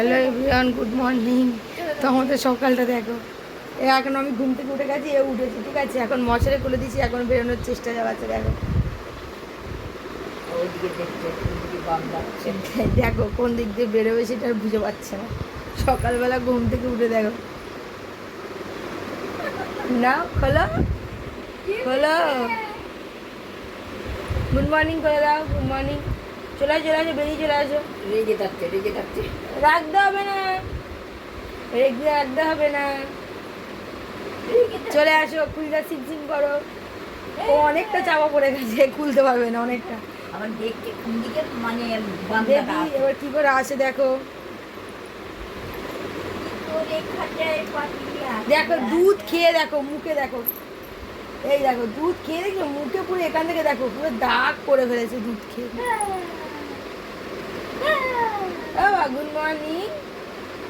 Hello everyone good morning তো আমাদের সকালটা দেখো। এ এখন আমি ঘুম থেকে উঠে গেছি, এ উঠেছি, ঠিক আছে? এখন মশারে খুলে দিয়েছি, এখন বেরোনোর চেষ্টা চালাচ্ছে, দেখো। দেখো, কোন দিক দিয়ে বেরোবে সেটা আর বুঝে পাচ্ছে না। সকালবেলা ঘুম থেকে উঠে দেখো। না, খোলো। খোলো। গুড মর্নিং করে দাও গুড মর্নিং চলে আসো চলে আসো বেরিয়ে চলে আসো। রেগে যাচ্ছে রেগে যাচ্ছে রাখতে হবে না। রেখে রাখতে হবে না। চলে আসো খুলটা সিম করো। ও অনেকটা চাপা পড়ে গেছে খুলতে পারবে না অনেকটা। আবার দেখছে কোন দিকে মানে দেখি এবার কি করে আসে দেখো। দেখো দুধ খেয়ে দেখো মুখে দেখো। এই দেখো দুধ খেয়ে দেখো মুখে পুরো এখান থেকে দেখো পুরো দাগ করে ফেলেছে দুধ খেয়ে। বাবা গুড মর্নিং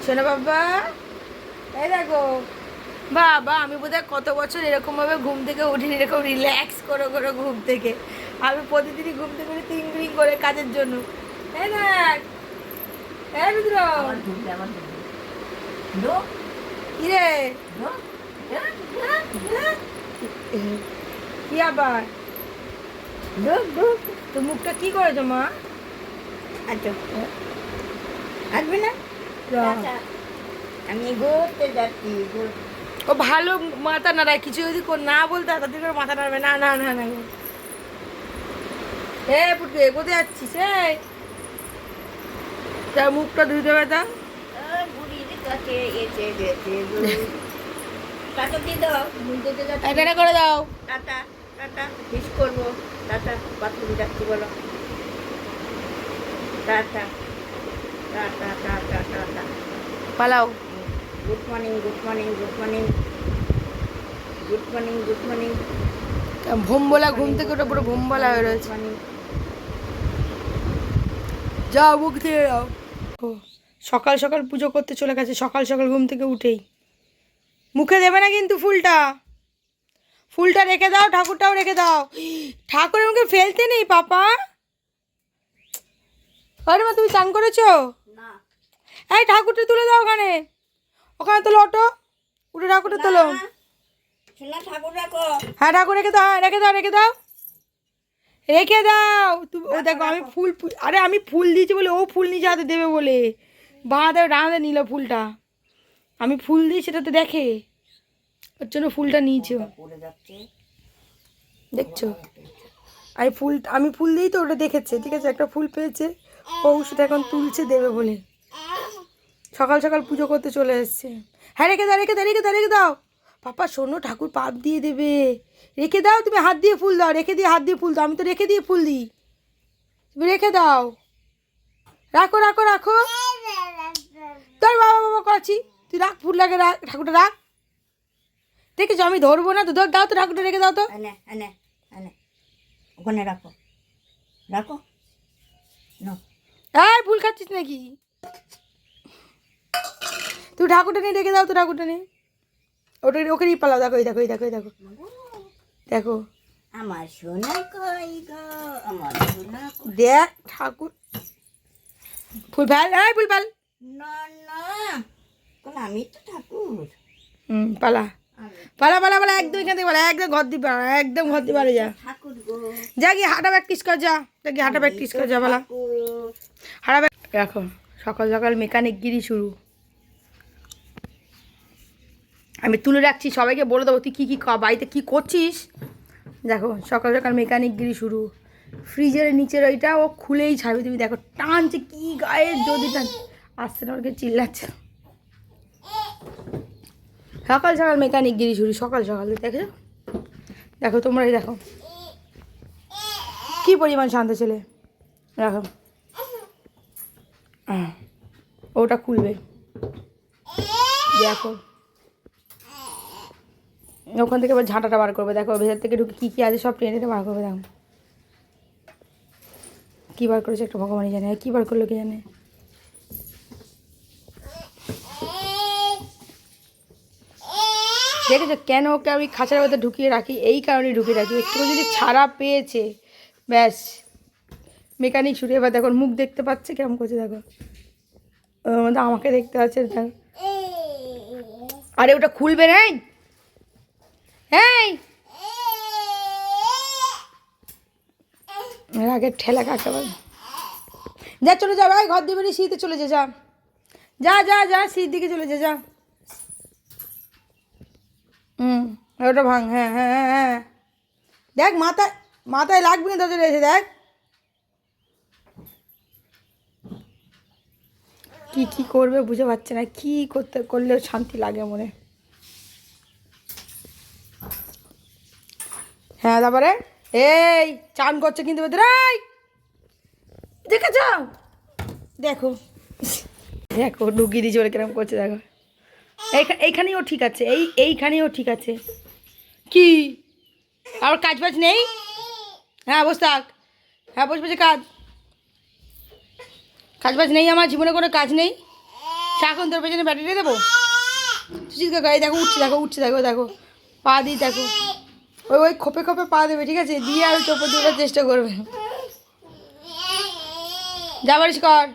শোনো বাবা। এই দেখো। বাবা আমি বোধহয় কত বছর এরকম ভাবে ঘুম থেকে উঠিনি এরকম রিল্যাক্স করে করে ঘুম থেকে। আমি প্রতিদিনই ঘুম থেকে উঠি তিন তিন করে কাজের জন্য। এই দেখ। এই রুদ্র। ঢো কি আবার? তো মুখটা কি করেছ মা? আচ্ছা। আসবে না? আচ্ছা, আমি ঘুরতে যাচ্ছি ও ভালো মাথা নাড়ায় কিছু যদি না বলতে তাদের করে মাথা নাড়বে। না না না না এ পুটকে কোথায় যাচ্ছিস? এই তার মুখটা ধুতে হবে তা করে দাও। Tata tata. মিস করব। টাটা বাথরুম যাচ্ছি বলো। টাটা টাটা টাটা টাটা পালাও। Good morning good morning good morning good morning good morning ভোমবলা ঘুম থেকে ওটা পুরো ভোমবলা হয়ে রয়েছে। যাও মুখ দিয়ে যাও। সকাল সকাল পুজো করতে চলে গেছে সকাল সকাল ঘুম থেকে উঠেই। মুখে দেবে না কিন্তু ফুলটা। ফুলটা রেখে দাও ঠাকুরটাও রেখে দাও। ঠাকুরের মুখে ফেলতে নেই পাপা। আরে মা তুমি চান করেছ? না। এই ঠাকুরটা তুলে দাও ওখানে। ওখানে তোলো অটো উঠে ঠাকুরটা তোলো। শোনা ঠাকুর রাখো। হ্যাঁ ঠাকুর রেখে দাও হ্যাঁ রেখে দাও রেখে দাও। রেখে দাও। তুমি ও দেখো আমি ফুল আরে আমি ফুল দিয়েছি বলে ও ফুল নিজে হাতে দেবে বলে। বাঁধে হাতে নিল ফুলটা। আমি ফুল দিই সেটা তো দেখে। ওর জন্য ফুলটা নিয়েছে দেখছ? আমি ফুল আমি ফুল দিই তো ওটা দেখেছে ঠিক আছে? একটা ফুল পেয়েছে। সেটা এখন তুলছে দেবে বলে। সকাল সকাল পুজো করতে চলে এসছে। হ্যাঁ রেখে দাও রেখে দাও রেখে দাও রেখে দাও। পাপা, শোনো, ঠাকুর পাপ দিয়ে দেবে। রেখে দাও, তুমি হাত দিয়ে ফুল দাও, রেখে দিয়ে হাত দিয়ে ফুল দাও। আমি তো রেখে দিয়ে ফুল দিই। তুমি রেখে দাও। রাখো রাখো রাখো। তোর বাবা বাবা করছি তুই রাখ, ফুল লাগে রাখ, ঠাকুরটা রাখ। দেখেছ, আমি ধরবো না তো, ধর, দাও তো, ঠাকুরটা রেখে দাও তো। ওখানে রাখো। রাখো। নো এই ফুল খাচ্ছিস নাকি? তুই ঠাকুরটা নিয়ে রেখে দাও তো ঠাকুরটা নিয়ে। ওটা ওকে নিয়ে পালাও দেখো এই দেখো এই দেখো এই দেখো। দেখো। আমার সোনা কই গো? আমার সোনা দেখ ঠাকুর। ফুল ফেল এই ফেল। না না কোন আমি তো ঠাকুর। হুম পালা। পালা পালা পালা একদম এখান থেকে একদম ঘর দিয়ে পালা একদম ঘর দিয়ে পালা যা। যা গিয়ে হাঁটা প্র্যাকটিস কর যা যা গিয়ে হাঁটা প্র্যাকটিস কর যা, পালা। হাঁটা দেখো সকাল সকাল মেকানিক গিরি শুরু। আমি তুলে রাখছি, সবাইকে বলে দেবো, তুই কী কী বাড়িতে কী করছিস? দেখো, সকাল সকাল মেকানিক গিরি শুরু। ফ্রিজের নিচের ওইটা ও খুলেই ছাড়বে, তুমি দেখো, টানছে কি গায়ে, যদি টান আসছে না, ওকে চিল্লাচ্ছে। সকাল সকাল মেকানিক গিরি শুরু সকাল সকাল দেখো দেখো তোমরাই দেখো। কি পরিমাণ শান্ত ছেলে? দেখো। ওটা খুলবে। দেখো। ওখান থেকে এবার ঝাঁটাটা বার করবে। দেখো, ভেতর থেকে ঢুকে কী কী আছে, সব টেনে বার করবে, দেখো। কী বার করেছে একটা ভগবানই জানে, আর কী বার করল কে জানে? দেখেছ কেন ওকে আমি খাঁচার মধ্যে ঢুকিয়ে রাখি, এই কারণে ঢুকিয়ে রাখি। একটু যদি ছাড়া পেয়েছে, ব্যাস। মেকানিক ছুটে এবার দেখো, মুখ দেখতে পাচ্ছে কেমন করছে দেখো। মধ্যে আমাকে দেখতে পাচ্ছে, দেখ। আরে, ওটা খুলবে নাই এর আগে ঠেলা কাকে বলে যা, চলে যা, ভাই, ঘর দিয়ে বেরিয়ে শীতে চলে যা যা। যা যা যা শীত দিকে চলে যা যা। হুম ওটা ভাঙ হ্যাঁ হ্যাঁ হ্যাঁ হ্যাঁ। দেখ, মাথায় মাথায় লাগবে না তোদের এসে, দেখ। কি কি করবে বুঝে পাচ্ছে না, কি করতে করলে শান্তি লাগে মনে। হ্যাঁ তারপরে? এই, চান করছে কিন্তু ভেতরে দেখেছ? দেখো। দেখো, ঢুকিয়ে দিয়েছে ওরা কিরম করছে, দেখো। এইখানেও ঠিক আছে, এই, এইখানেও ঠিক আছে। কি? আর কাজ বাজ নেই? হ্যাঁ বস থাক। হ্যাঁ বস, বসে কাজ। কাজ বাজ নেই আমার, জীবনে কোনো কাজ নেই। সাখন তোর পেছনে ব্যাটারি দেবো? করে এই দেখো, উঠছে দেখো উঠছে, দেখো দেখো। পা দিই দেখো। ওই ওই খোপে খোপে পা দেবে, ঠিক আছে? দিয়ে আর চোপে দেওয়ার চেষ্টা করবে। যা কর।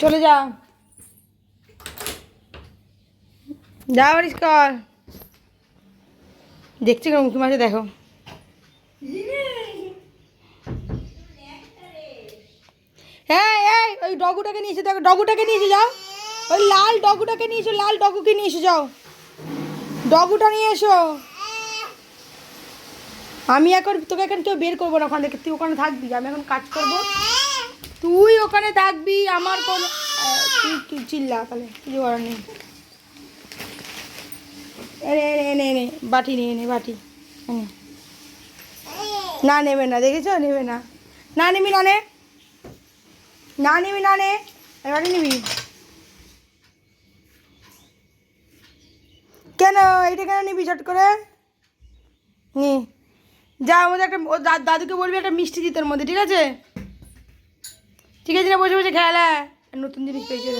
চলে যা। যা বারিস কর। দেখছি কেন মুখি মাঝে দেখো। হ্যাঁ এই, ওই ডগুটাকে নিয়ে এসে, দেখো, ডগুটাকে নিয়ে এসে, যাও। ওই লাল ডগুটাকে নিয়ে এসো, লাল ডগুকে নিয়ে এসে, যাও। ডগুটা নিয়ে এসো। আমি এখন, তোকে এখন কেউ বের করব না ওখান থেকে। তুই ওখানে থাকবি, আমি এখন কাজ করব। তুই ওখানে থাকবি, আমার কোনো তুই চিল্লা তাহলে কিছু করার নেই এনে এনে এনে এনে, বাটি নিয়ে এনে বাটি। না নেবে না, দেখেছ? নেবে না। না নিবি, না নে। না নিবি, না নে। বাটি নিবি? কেন? এইটা কেন নিবি চট করে? নি। যা আমাদের একটা, ও দাদুকে বলবি একটা মিষ্টি দিতে ওর মধ্যে, ঠিক আছে? ঠিক আছে না? বসে বসে খেয়াল হ্যাঁ। নতুন জিনিস পেয়েছে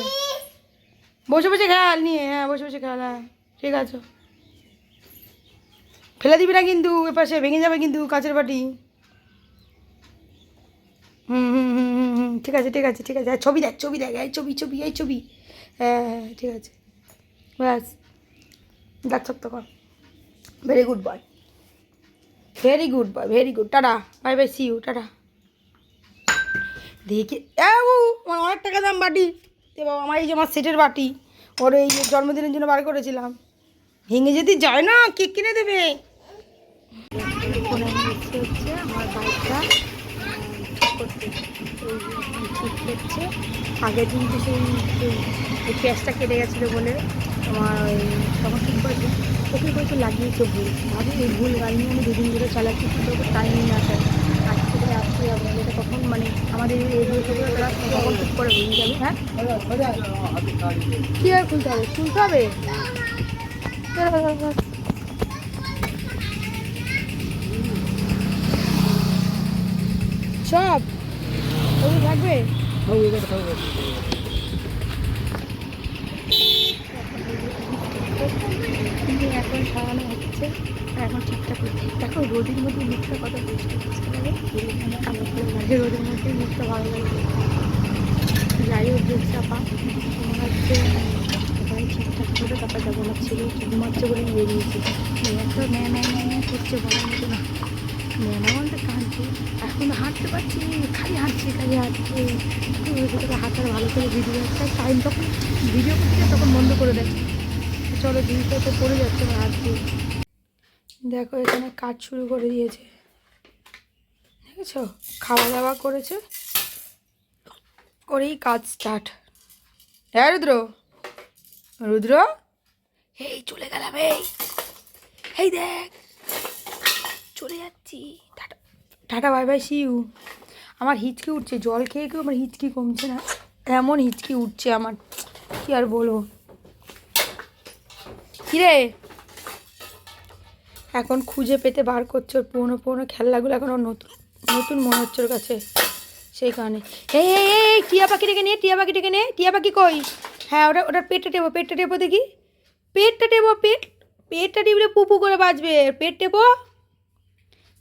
বসে বসে খেয়াল, নিয়ে হ্যাঁ বসে বসে খেয়াল হ্যাঁ। ঠিক আছে। ফেলে দিবি না কিন্তু এপাশে ভেঙে যাবে কিন্তু কাঁচের বাটি। হুম হুম হুম হুম হুম ঠিক আছে ঠিক আছে ঠিক আছে। ছবি দেখ ছবি দেখ এই ছবি ছবি এই ছবি। হ্যাঁ হ্যাঁ হ্যাঁ, ঠিক আছে। ব্যাস দেখ তো কর very good boy very good boy very good tata bye bye see you tata. দেখি আমার অনেক টাকা দাম বাটি। এ বাবা আমার এই যে আমার সেটের বাটি ওর এই জন্মদিনের জন্য বার করেছিলাম। ভেঙে যদি যায় না কেক কিনে দেবে হচ্ছে বাইকটা করতে ঠিক হচ্ছে। আগের দিন তো সেই এই প্যাঁচটা কেটে গেছিল বলে আমার তখন ঠিক করেছে। ওকে হয়তো লাগিয়েছে ভুল। ভাবি, এই ভুল গাড়ি নিয়ে আমি দুদিন ধরে চালাচ্ছি, কিন্তু ওকে টাইমই না স্যার আজ থেকে আসতে যাব। এটা তখন মানে আমাদের এই তখন ঠিক করে ভেঙে যাবে হ্যাঁ? কী হয় খুলতে হবে? খুলতে হবে? সব। ওই থাকবে? এখন সারানো হচ্ছে, আর এখন ঠিকঠাক হচ্ছে। দেখো, রোদের মধ্যে মুখটা কত বুঝতে বুঝতে পারে লাগে রোদের মধ্যে মুখটা ভালো লাগে। যাই হোক, দুধ চাপা। হচ্ছে সবাই ঠিকঠাক করে তারপর যাব। না ছিল ঘুমাচ্ছে বলে বেরিয়েছি এত ম্যা ম্যা ম্যা ম্যা করছে, বলার মতো না। ম্যানা বলতে কাঁদছে। এখন হাঁটতে পারছি খালি হাঁটছে খালি হাঁটছে। তোকে হাঁটার ভালো করে ভিডিও একটা টাইম তখন ভিডিও করতে তখন বন্ধ করে দেয়। চলো জিনিসটা তো পড়ে যাচ্ছে আমার হাত দেখো, এখানে কাজ শুরু করে দিয়েছে। দেখেছ? খাওয়া দাওয়া করেছে। করেই কাজ স্টার্ট হ্যাঁ রুদ্র? রুদ্র? এই, চলে গেলাম, এই। এই দেখ। চলে যাচ্ছি। Tata. Tata bye bye see you আমার হিচকি উঠছে, জল খেয়ে কেউ আমার হিচকি কমছে না। এমন হিচকি উঠছে আমার, কি আর বলব? কিরে? এখন খুঁজে পেতে বার করছে ওর পুরনো পুরনো খেলনাগুলো, এখন ওর নতুন নতুন মনে হচ্ছে ওর কাছে। সেই কারণে। এই এই টিয়া পাখিটাকে নে, টিয়া পাখি ডেকে নে। টিয়া পাখি কই? হ্যাঁ ওটা, ওটার পেটটা টেপো পেটটা টেপো দেখি। পেটটা টেপো, পেট, পেটটা টিপলে পুপু করে বাজবে। পেট টেপো।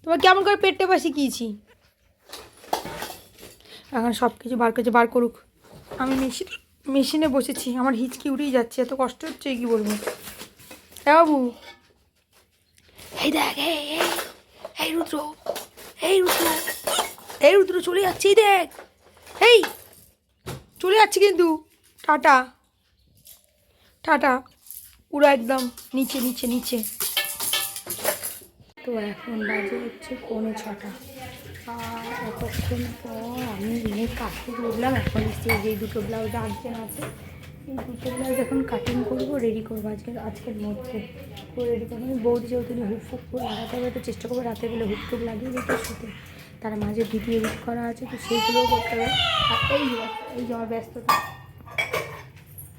তোমার কেমন করে পেট টেপা শিখিয়েছি এখন সব কিছু বার করছে বার করুক। আমি মেশিন মেশিনে বসেছি আমার হিচকি উঠেই যাচ্ছে এত কষ্ট হচ্ছে কি বলব? হ্যাঁ বাবু। এই দেখ এই রুদ্র এই রুদ্র এই রুদ্র চলে যাচ্ছে এই দেখ। এই চলে যাচ্ছে কিন্তু। টাটা। টাটা। পুরো একদম নিচে নিচে নিচে। তো এখন বাজে হচ্ছে পৌনে ছটা। আর এতক্ষণ পর আমি এনে কাটতে উঠলাম এখন এসে যে দুটো ব্লাউজ আর্জেন্ট আছে, এই দুটো ব্লাউজ এখন কাটিং করব রেডি করব আজকে আজকের মধ্যে। রেডি করব। আমি বৌদি যেহেতু হুক ফুক করে লাগাতে হবে, তো চেষ্টা করব রাতে বেলে হুক ফুক লাগিয়ে দিতে, শুতে। তার মাঝে ভিডিও এডিট করা আছে, তো সেইগুলোও করতে হবে। আর এই এই যে আমার ব্যস্ততা।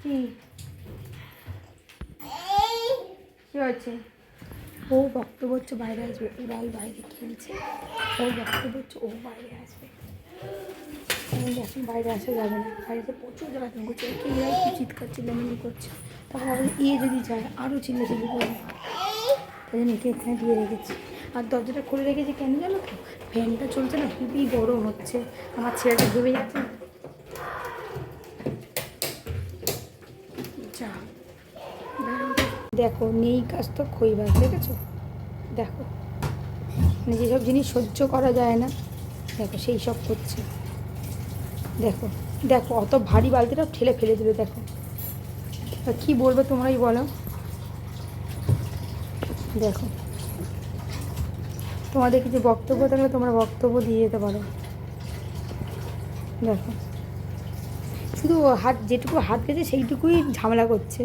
কী? হচ্ছে ও বক্তব্য হচ্ছে বাইরে আসবে ওরাই বাইরে খেলছে। ওর বক্তব্য হচ্ছে ও বাইরে আসবে। এখন বাইরে আসা যাবে না। বাড়িতে প্রচুর জ্বালাতন করছে, একে এরাই কি চিৎকার, চিল্লামিল্লি করছে। তখন আবার ইয়ে যদি যায় আরও চিল্লাচিল্লি করবে তাই জন্য একে এখানে দিয়ে রেখেছি। আর দরজাটা খুলে রেখেছি কেন জানো তো? ফ্যানটা চলছে না, খুবই গরম হচ্ছে। আমার ছেলেটা ভেবে যাচ্ছে যা দেখো, নেই কাজ তো খইবাজ দেখেছ? দেখো মানে যেসব জিনিস সহ্য করা যায় না, দেখো, সেই সব করছে। দেখো দেখো, অত ভারী বালতিটা ঠেলে ফেলে দিল, দেখো। কী বলবে তোমরাই বলো। দেখো, তোমাদের কিছু বক্তব্য থাকলে তোমরা বক্তব্য দিয়ে যেতে পারো। দেখো, শুধু হাত, যেটুকু হাত গেছে সেইটুকুই ঝামেলা করছে।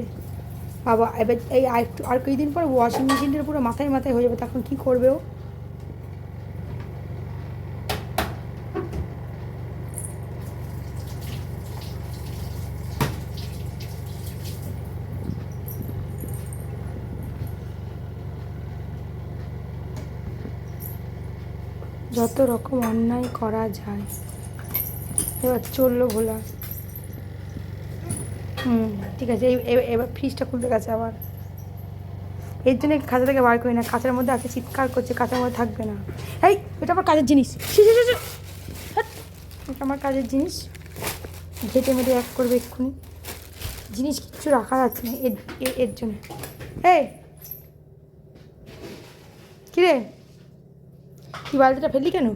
বাবা, এবার এই আর কিছুদিন পর ওয়াশিং মেশিনটার পুরো মাথায় মাথায় হয়ে যাবে, তখন কী করবে ও? যত রকম অন্যায় করা যায়, এবার চলল ভোলা। হুম ঠিক আছে এবার ফ্রিজটা খুলতে গেছে আবার। এর জন্য খাঁচা থেকে বার করি না খাঁচার মধ্যে আছে চিৎকার করছে খাঁচার মধ্যে থাকবে না। এই এটা আমার কাজের জিনিস। এটা আমার কাজের জিনিস। ঘেটে মেটে এক করবে এক্ষুনি। জিনিস কিচ্ছু রাখা যাচ্ছে না এর এর জন্য। এই! কিরে তুই বালতিটা ফেললি কেন?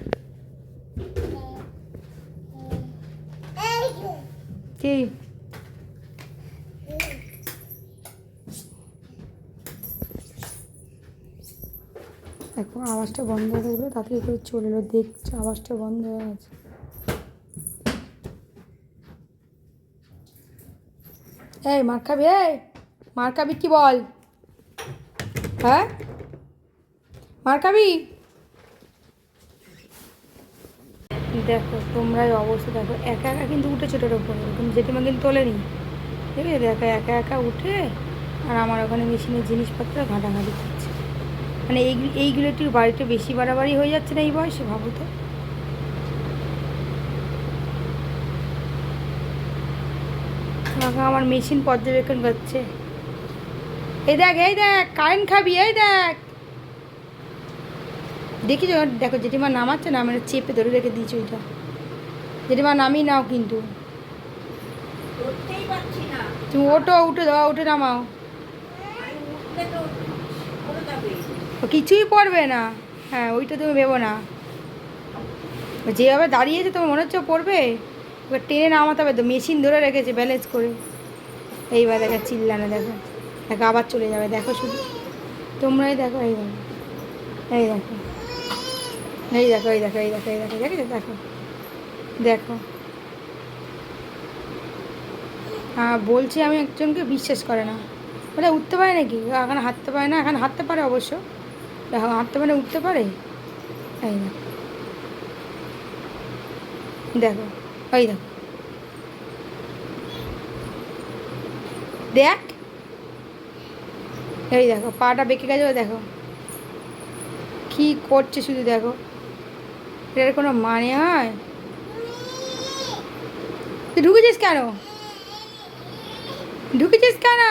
কি দেখো আওয়াজটা বন্ধ হয়ে গেলো তাড়াতাড়ি করে চলে এলো। দেখছ আওয়াজটা বন্ধ হয়ে গেছে। এই, মার খাবি, এই, মার খাবি কি বল? হ্যাঁ? মার খাবি? দেখো, তোমরাই অবস্থা দেখো, একা একা কিন্তু উঠেছো ওটার উপরে কিন্তু জেঠিমা কিন্তু তোলেনি। ঠিক আছে? দেখো, একা একা উঠে আর আমার ওখানে মেশিনের জিনিসপত্র ঘাঁটাঘাঁটি মানে এই এইগুলো একটু বাড়িতে বেশি বাড়াবাড়ি হয়ে যাচ্ছে না এই বয়সে ভাবো তো। আমার মেশিন পর্যবেক্ষণ করছে। এই দেখ এই দেখ কারেন্ট খাবি এই দেখ। দেখি যখন দেখো জেঠিমা নামাচ্ছে না আমরা চেপে ধরে রেখে দিয়েছি ওইটা। জেঠিমা নামিয়ে নাও কিন্তু। তুমি ওটো উঠে দাও উঠে নামাও আমি উঠলে তো পড়ে যাবে ও কিছুই পড়বে না। হ্যাঁ ওইটা তুমি ভেবো না। যেভাবে দাঁড়িয়েছে তোমার মনে হচ্ছে পড়বে? এবার টেনে নামাতে হবে তো, মেশিন ধরে রেখেছে ব্যালেন্স করে। এইবার দেখো, চিল্লানো দেখো। দেখো, আবার চলে যাবে, দেখো শুধু। তোমরাই দেখো, এই দেখো। এই দেখো। এই দেখো এই দেখো এই দেখো এই দেখো, দেখেছ? দেখো। দেখো। হ্যাঁ বলছি আমি একজনকে বিশ্বাস করে না। বলে উঠতে পারে নাকি? এখন হাঁটতে পারে না, এখন হাঁটতে পারে অবশ্য। এখন হাঁটতে পারে উঠতে পারে? এই দেখো দেখো ওই দেখো। দেখ। এই দেখো, পাটা বেঁকে গেছে দেখো। কি করছে শুধু দেখো। এটার কোনো মানে হয়? তুই ঢুকেছিস কেন? ঢুকেছিস কেন?